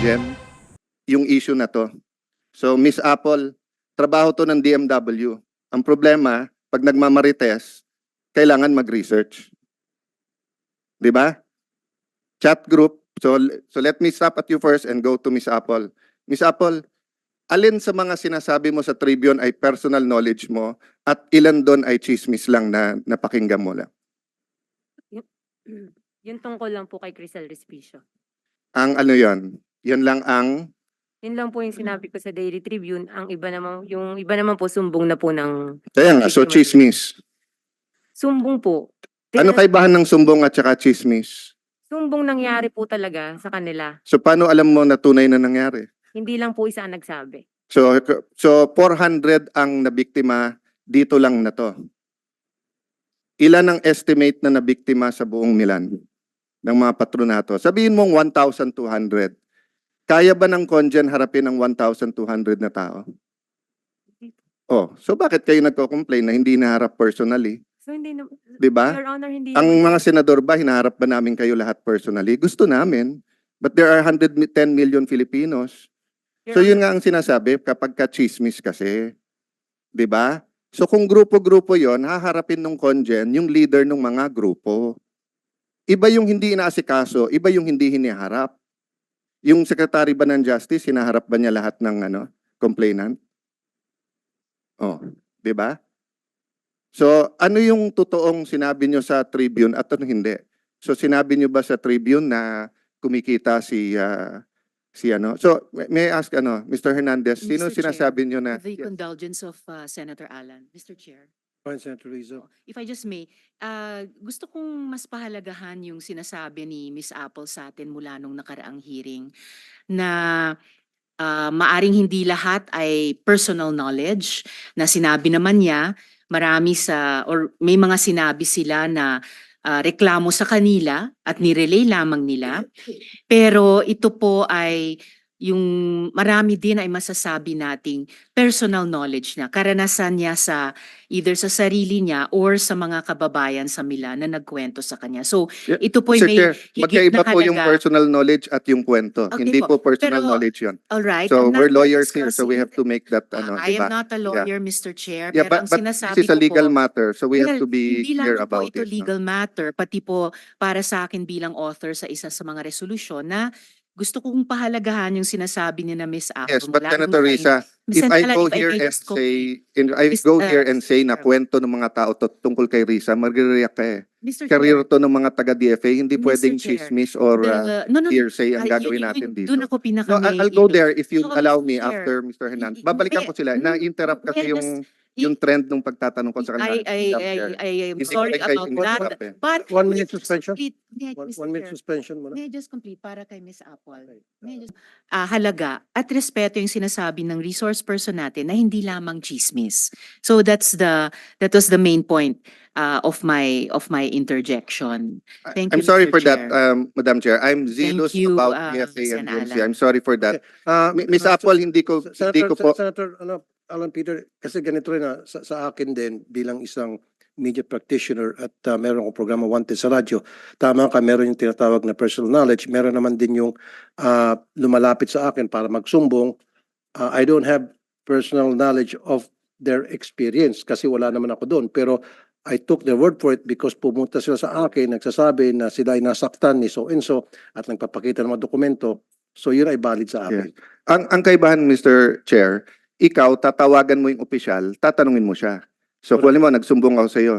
Congen yung issue na to. So, Miss Apple, trabaho to ng DMW. Ang problema, pag nagmamarites, kailangan mag-research. Di ba? Chat group. So, so let me stop at you first and go to Miss Apple. Miss Apple, alin sa mga sinasabi mo sa Tribune ay personal knowledge mo at ilan doon ay chismis lang na napakinggan mo lang? Yung tungkol lang po kay Crisel Respicio. Ang ano yon? Yan lang ang Yun lang po yung sinabi ko sa Daily Tribune. Ang iba naman, yung iba naman po sumbong na po ng Kaya nga, so chismis. sumbong po. Ano kaibahan ng sumbong at saka chismis? Sumbong nangyari po talaga sa kanila. So paano alam mo na tunay na nangyari? Hindi lang po isa ang nagsabi. So so 400 ang nabiktima dito lang na to. Ilan ang estimate na nabiktima sa buong Milan ng mga patronato? Sabihin mong 1,200. Kaya ba ng Congen harapin ang 1,200 na tao? Oh, so bakit kayo nagko-complain na hindi naharap personally? So hindi na, 'Di ba? Your Honor, hindi Ang mga senador ba, hinaharap ba namin kayo lahat personally? Gusto namin. But there are 110 million Filipinos. Your So yun nga ang sinasabi kapag ka-chismis kasi. 'Di ba? So kung grupo-grupo yon, haharapin ng Congen yung leader ng mga grupo. Iba yung hindi inaasikaso, iba yung hindi hiniharap. Yung secretary ba ng justice, hinaharap ba niya lahat ng ano, complainant? Oh, 'di ba? So, ano yung totoong sinabi nyo sa Tribune at ano hindi? So, sinabi nyo ba sa Tribune na kumikita si ah, si ano? So, may I ask ano, Mr. Hernandez, sino Mr. Chair, sinasabi nyo na The condolence of uh, Senator Alan. Mr. Chair, Fine, Senator Rizzo. if I just may, uh, gusto kong mas pahalagahan yung sinasabi ni Miss Apple sa atin mula nung nakaraang hearing na uh, maaring hindi lahat ay personal knowledge na sinabi naman niya. Marami sa or may mga sinabi sila na uh, reklamo sa kanila at nirelay lamang nila. Pero ito po ay yung marami din ay masasabi nating personal knowledge niya, karanasan niya sa either sa sarili niya or sa mga kababayan sa Milan na nagkwento sa kanya. So Yeah, ito po Sir may Chair, higit na po yung personal knowledge at yung kwento. Okay Hindi po po, personal pero- knowledge yun. All right. So, I'm we're lawyers here, so we have to make that ano, I diba? am not a lawyer, Mr. Chair, Yeah, pero but, ang sinasabi this is a legal po, matter, so we have to be hindi lang clear po about ito it. no? legal matter, pati po para sa akin bilang author sa isa sa mga resolusyon na gusto kong pahalagahan yung sinasabi ni na Miss Apple. Yes, but Senator Risa, if. I go if here and say, in, I go here and say na kwento ng mga tao to, tungkol kay Risa, magre-react ka eh. Mr. Career to ng mga taga-DFA, hindi Mr. pwedeng Chair, chismis or uh, no, no, no, hearsay ang gagawin natin dito. Doon ako pinaka No, I'll go there if you allow me after Mr. Hernandez. Babalikan ko sila. mm, Na-interrupt kasi yung yung trend nung pagtatanong ko sa kanila. I, I, Madam I, Chair. I am Hindi sorry kayo about that. in-interrupt eh. But One I minute just suspension? complete- may I, One, Mr. one minute Chair, suspension muna. May I just complete para kay Miss Apple? May I just- Ah, halaga at respeto yung sinasabi ng resource person natin na hindi lamang chismis. So that's the that was the main point uh, of my of my interjection. I- Thank I'm you, sorry Mr. for that, Chair. um, Madam Chair. I'm zealous you, about uh, DFA and Sen. DMC. I'm sorry for that. Uh, Mi- Miss Apple, hindi ko, hindi ko po, Senator, ano, Alan Peter, kasi ganito rin na sa, sa akin din bilang isang media practitioner at uh, meron akong programa Wanted sa radyo. Tama ka, meron yung tinatawag na personal knowledge. Meron naman din yung uh, lumalapit sa akin para magsumbong. Uh, I don't have personal knowledge of their experience kasi wala naman ako doon. Pero I took their word for it because pumunta sila sa akin, nagsasabi na sila ay nasaktan ni so and so at nagpapakita ng mga dokumento. So yun ay valid sa akin. ang, ang kaibahan, Mr. Chair, ikaw, tatawagan mo yung opisyal, tatanungin mo siya. So, kung alam mo, nagsumbong ako sa iyo,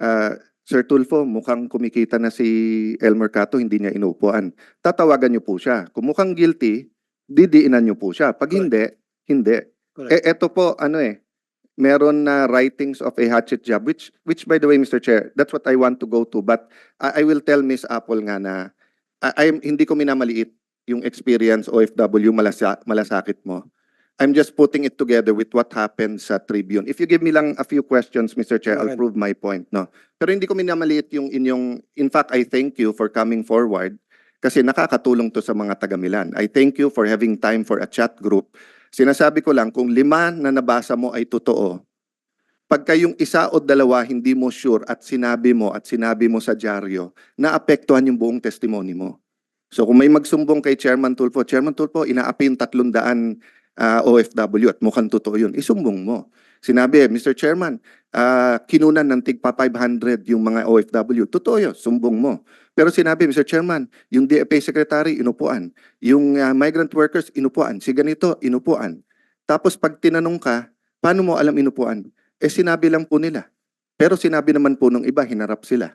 ah, Sir Tulfo, mukhang kumikita na si El Mercato, hindi niya inuupuan. Tatawagan niyo po siya. Kung mukhang guilty, didiinan niyo po siya. Pag Correct. hindi, hindi. Correct. Eh, eto po, ano eh, meron na writings of a hatchet job, which, which by the way, Mr. Chair, that's what I want to go to. But I, I will tell Miss Apple nga na, I, I'm- hindi ko minamaliit yung experience OFW malasa, malasakit mo. I'm just putting it together with what happened sa Tribune. If you give me lang a few questions, Mr. Chair, I'll ahead. prove my point, no? Pero hindi ko minamaliit yung inyong, in fact, I thank you for coming forward kasi nakakatulong to sa mga taga Milan. I thank you for having time for a chat group. Sinasabi ko lang, kung lima na nabasa mo ay totoo, pagka yung isa o dalawa hindi mo sure at sinabi mo at sinabi mo sa dyaryo, naapektuhan yung buong testimony mo. So kung may magsumbong kay Chairman Tulfo, Chairman Tulfo, inaapi yung 300 ah, OFW at mukhang totoo yun, isumbong mo. Sinabi, Mr. Chairman, ah, kinunan ng tigpa 500 yung mga OFW. Totoo yun, sumbong mo. Pero sinabi, Mr. Chairman, yung DFA Secretary, inupuan. Yung ah, migrant workers, inupuan. Si ganito, inupuan. Tapos pag tinanong ka, paano mo alam inupuan? Eh sinabi lang po nila. Pero sinabi naman po nung iba, hinarap sila.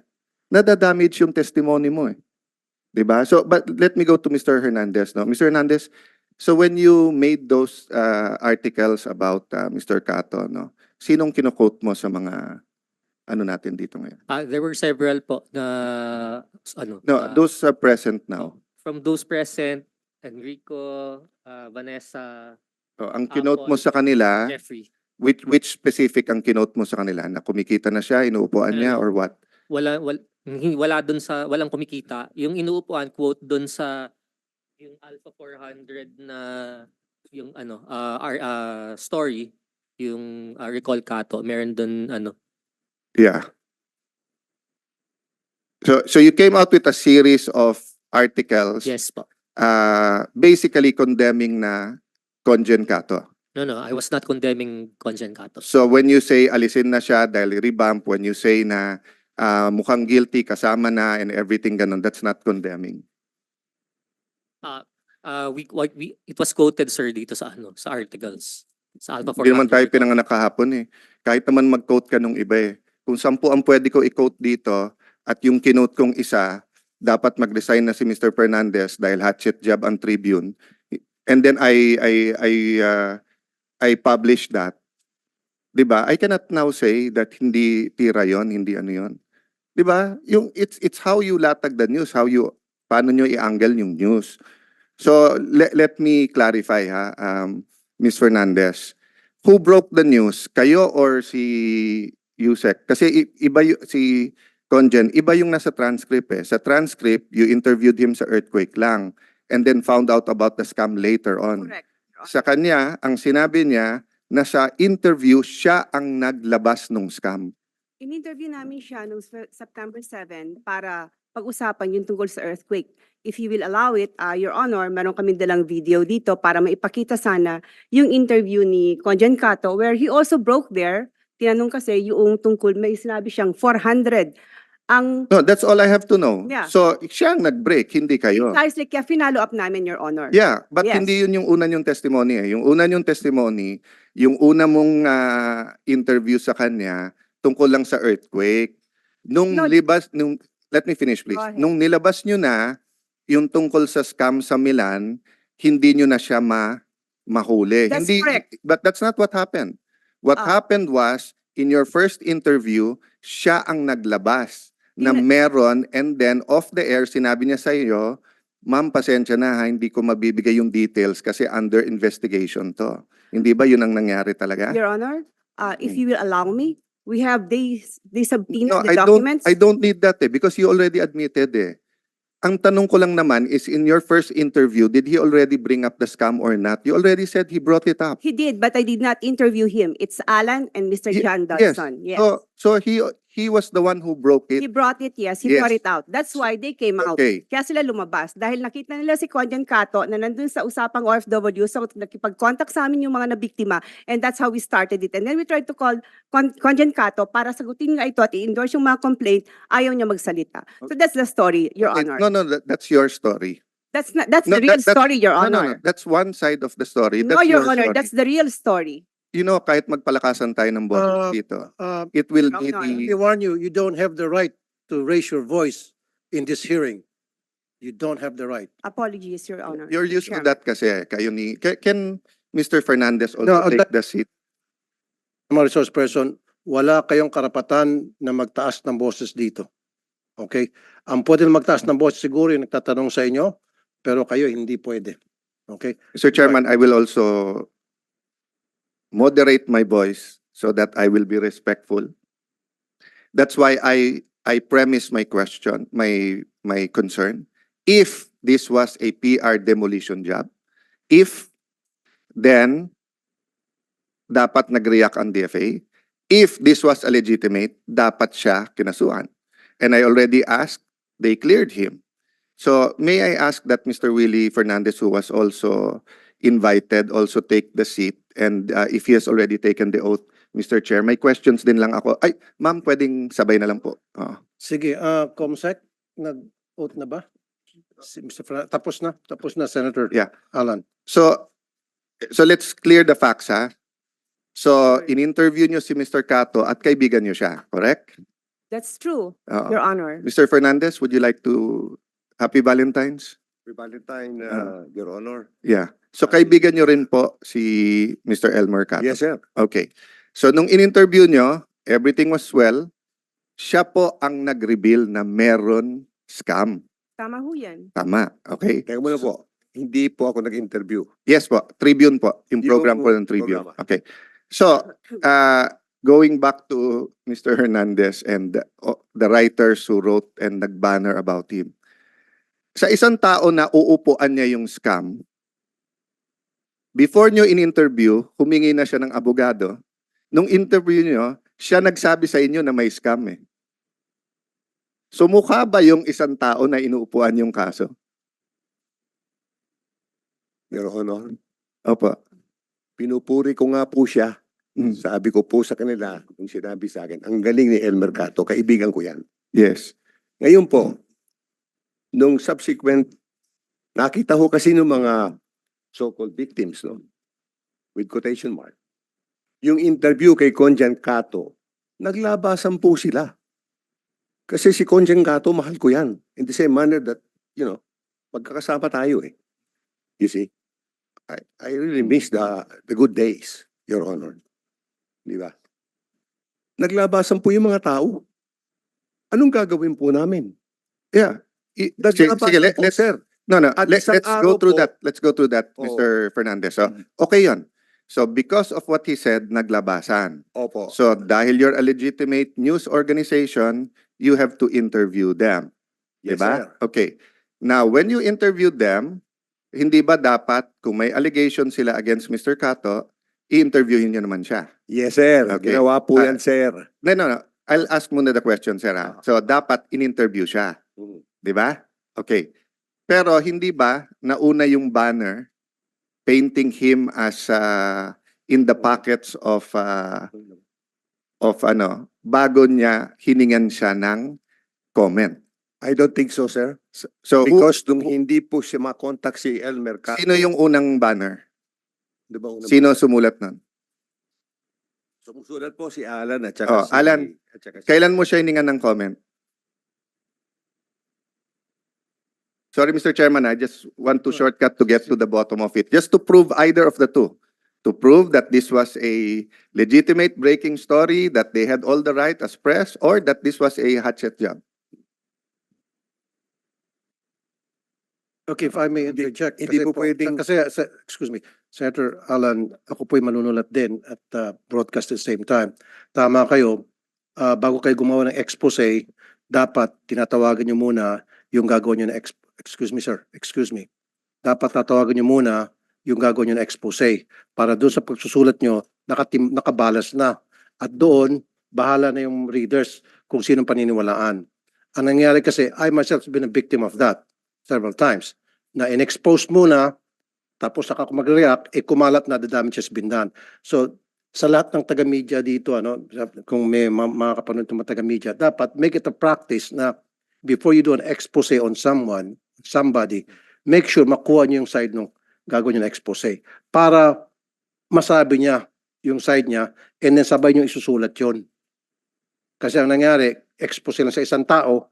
Nadadamage yung testimony mo eh. 'Di ba? So, but let me go to Mr. Hernandez. No? Mr. Hernandez, so when you made those uh, articles about uh, Mr. Cato, no? sinong kino-quote mo sa mga ano natin dito ngayon? Ah, there were several po na ano No, ah, those are present now. from those present Enrico, ah, Vanessa, So, ang kinote mo sa kanila, Jeffrey. which which specific ang kinote mo sa kanila? Na kumikita na siya, inuupuan niya, or what? Wala wala wala doon sa walang kumikita. Yung inuupuan quote doon sa yung Alpha 400 na yung ano ah our, ah, story yung ah, recall Kato meron doon ano Yeah. So, so you came out with a series of articles yes po uh, basically condemning na Conjen Cato. no no I was not condemning Conjen Kato So when you say alisin na siya dahil revamp, when you say na uh, mukhang guilty, kasama na and everything ganun, that's not condemning. Ah, we, what we it was quoted sir dito sa ano sa articles sa Alpha 400 Hindi naman tayo recall. pinanganak kahapon eh. Kahit naman mag-quote ka nung iba eh. Kung sampu ang pwede ko i-quote dito at yung kinote kong isa, dapat mag-resign na si Mr. Fernandez dahil hatchet job ang Tribune. And then I I I uh, I publish that. 'Di ba? I cannot now say that hindi tira 'yon, hindi ano 'yon. 'Di ba? Yung it's it's how you latag the news, how you paano nyo i-angle yung news. So let let me clarify ha, um, Ms. Fernandez. Who broke the news? Kayo or si Yusek? Kasi iba si Conjen, iba yung nasa transcript eh. Sa transcript, you interviewed him sa earthquake lang and then found out about the scam later on. Correct. Sa kanya, ang sinabi niya na sa interview, siya ang naglabas ng scam. In-interview namin siya noong Sep- September 7 para pag-usapan yung tungkol sa earthquake. If you will allow it, uh, Your Honor, meron kami dalang video dito para maipakita sana yung interview ni Conjen Cato where he also broke there. Tinanong kasi yung tungkol, may sinabi siyang 400. Ang No, that's all I have to know. Yeah. So, siya ang nag-break, hindi kayo. precisely kaya finalo up namin, Your Honor. Yeah, but Yes. hindi yun yung una yung testimony eh. Yung una yung testimony, yung una mong ah, interview sa kanya tungkol lang sa earthquake. Nung No. libas, nung, let me finish please. Go ahead. Nung nilabas nyo na yung tungkol sa scam sa Milan, hindi nyo na siya ma mahuli. That's hindi, correct. But that's not what happened. What Ah. happened was, in your first interview, siya ang naglabas na meron and then off the air, sinabi niya sa iyo, Ma'am, pasensya na ha, hindi ko mabibigay yung details kasi under investigation to. Hindi ba yun ang nangyari talaga? Your Honor, uh, if Hmm. you will allow me, we have these, these subpoena, No, the I don't, documents. I don't need that eh because you already admitted eh. Ang tanong ko lang naman is in your first interview, did he already bring up the scam or not? You already said he brought it up. He did, but I did not interview him. It's Alan and Mr. Ye- John yes. Dodson. Yes. So, so he, he was the one who broke He it. brought it, yes. He brought Yes. it out. That's why they came out. Okay. Kaya sila lumabas. Dahil nakita nila si Conjan Cato na nandun sa usapang OFW. So, nakipag-contact sa amin yung mga nabiktima. And that's how we started it. And then we tried to call Con Conjan Cato para sagutin nga ito at i-endorse yung mga complaint. Ayaw niya magsalita. So, that's the story, Your Okay, Honor. No, no, that- that's your story. That's not, that's No, the real that- that- story, Your No, no, no. Honor. That's one side of the story. No, That's Your your Honor, story. that's the real story. You know, kahit magpalakasan tayo ng boses Uh, dito, Uh, it will No, be the... me warn you, you don't have the right to raise your voice in this hearing. You don't have the right. Apologies, Your Honor. You're used to Chairman. that kasi. Kayo ni... Ca- Can Mr. Fernandez No, also uh, take the seat? Mga resource person, wala kayong karapatan na magtaas ng boses dito. Okay? Ang pwede na magtaas ng boses siguro yung nagtatanong sa inyo, pero kayo hindi pwede. Okay? Mr. Chairman, I will also moderate my voice so that I will be respectful. That's why I I premise my question, my my concern. If this was a PR demolition job, if then dapat nag-react ang DFA. If this was a legitimate, dapat siya kinasuhan. And I already asked, they cleared him. So may I ask that Mr. Willie Fernandez, who was also invited, also take the seat? And uh, if he has already taken the oath, Mr. Chair, may questions din lang ako. Ay, ma'am, pwedeng sabay na lang po. Oo. Sige, ah, Comsec, nag-vote na ba? Si Mr. Fra- tapos na, tapos na, Senator. Yeah. Alan. So, so let's clear the facts, ha? So, in-interview nyo si Mr. Cato at kaibigan nyo siya, correct? That's true, Oo. Your Honor. Mr. Fernandez, would you like to, happy Valentine's? Happy Valentine, Ah. uh, Your Honor. Yeah. So, kaibigan nyo rin po si Mr. Elmer Cato? Yes, sir. Okay. So, nung in-interview nyo, everything was well. Siya po ang nag-reveal na meron scam. Tama ho yan. Tama. Okay? Teka muna po, hindi po ako nag-interview. Yes po, Tribune po. Yung Yung program po ng Tribune. programa. Okay. So, uh, going back to Mr. Hernandez and the, oh, the writers who wrote and nag-banner about him. Sa isang tao na uupuan niya yung scam, before nyo in-interview, humingi na siya ng abogado. Nung interview nyo, siya nagsabi sa inyo na may scam eh. So mukha ba yung isang tao na inuupuan yung kaso? Your Honor, Opo. pinupuri ko nga po siya. Mm. Sabi ko po sa kanila, kung sinabi sa akin, ang galing ni Elmer Cato, kaibigan ko yan. Yes. Ngayon po, nung subsequent, nakita ko kasi ng mga so-called victims, no? With quotation mark. Yung interview kay Conjan Cato, naglabasan po sila. Kasi si Conjan Cato, mahal ko yan. In the same manner that, you know, magkakasama tayo eh. You see? I, I really miss the, the good days, Your Honor. Di ba? Naglabasan po yung mga tao. Anong gagawin po namin? Yeah. I- Sige, Naglabasan sige, let, let's, sir. no, no, At let, let's go through po- that. Let's go through that, Oo. Mr. Fernandez. So, Mhm. okay yon. So, because of what he said, naglabasan. Opo. So, dahil you're a legitimate news organization, you have to interview them. Yes, diba? sir. Okay. Now, when you interview them, hindi ba dapat, kung may allegation sila against Mr. Cato, i-interviewin niyo naman siya? Yes, sir. Okay. Ginawa po Ah, yan, sir. No, no, no. I'll ask muna the question, sir. ha? So, dapat in-interview siya. Mhm. Di ba? Okay. Pero hindi ba nauna yung banner painting him as uh, in the pockets of uh, of ano bago niya hiningan siya ng comment. I don't think so, sir. So who- Because nung hindi po siya makontak si Elmer Cato. sino yung unang banner? Di ba unang- Sino sumulat nun? Sumusulat po si Alan at Oh, saka si... Alan. At saka si- Kailan mo siya hiningan ng comment? Sorry, Mr. Chairman, I just want to shortcut to get to the bottom of it. Just to prove either of the two. To prove that this was a legitimate breaking story, that they had all the right as press, or that this was a hatchet job. Okay, if I may interject. hindi kasi po pwedeng- Kasi, sa- excuse me, Senator Alan, ako po'y manunulat din at uh, broadcast at the same time. Tama kayo, ah, bago kayo gumawa ng expose, dapat tinatawagan nyo muna yung gagawin nyo na, ex- excuse me sir, excuse me. Dapat tatawagan nyo muna yung gagawin nyo na expose para doon sa pagsusulat nyo, nakatim, nakabalas na. At doon, bahala na yung readers kung sinong paniniwalaan. Ang nangyari kasi, I myself been a victim of that several times na in-expose muna tapos saka ako mag-react, eh kumalat na the damage has been done. So, sa lahat ng taga-media dito, ano, kung may ma- mga kapanood ng taga-media, dapat make it a practice na before you do an expose on someone, somebody, make sure makuha niyo yung side ng gagawin niyo na expose para masabi niya yung side niya and then sabay niyo isusulat yon. Kasi ang nangyari, expose lang sa isang tao,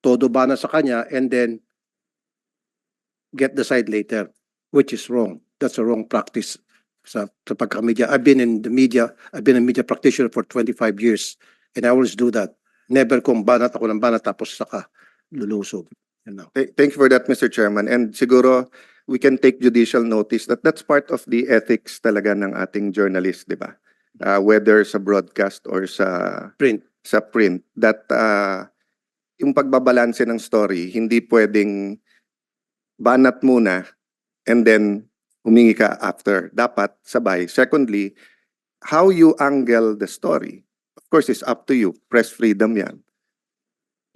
todo ba na sa kanya and then get the side later, which is wrong. That's a wrong practice sa, sa pagka-media. I've been in the media, I've been a media practitioner for 25 years and I always do that. Never kung banat ako ng banat tapos saka lulusog. You know. Th- Thank you for that, Mr. Chairman. And siguro, we can take judicial notice that that's part of the ethics talaga ng ating journalist, di ba? Uh, whether sa broadcast or sa Print. sa print that uh, yung pagbabalanse ng story, hindi pwedeng banat muna and then humingi ka after. Dapat sabay. Secondly, how you angle the story. Of course, it's up to you. Press freedom yan.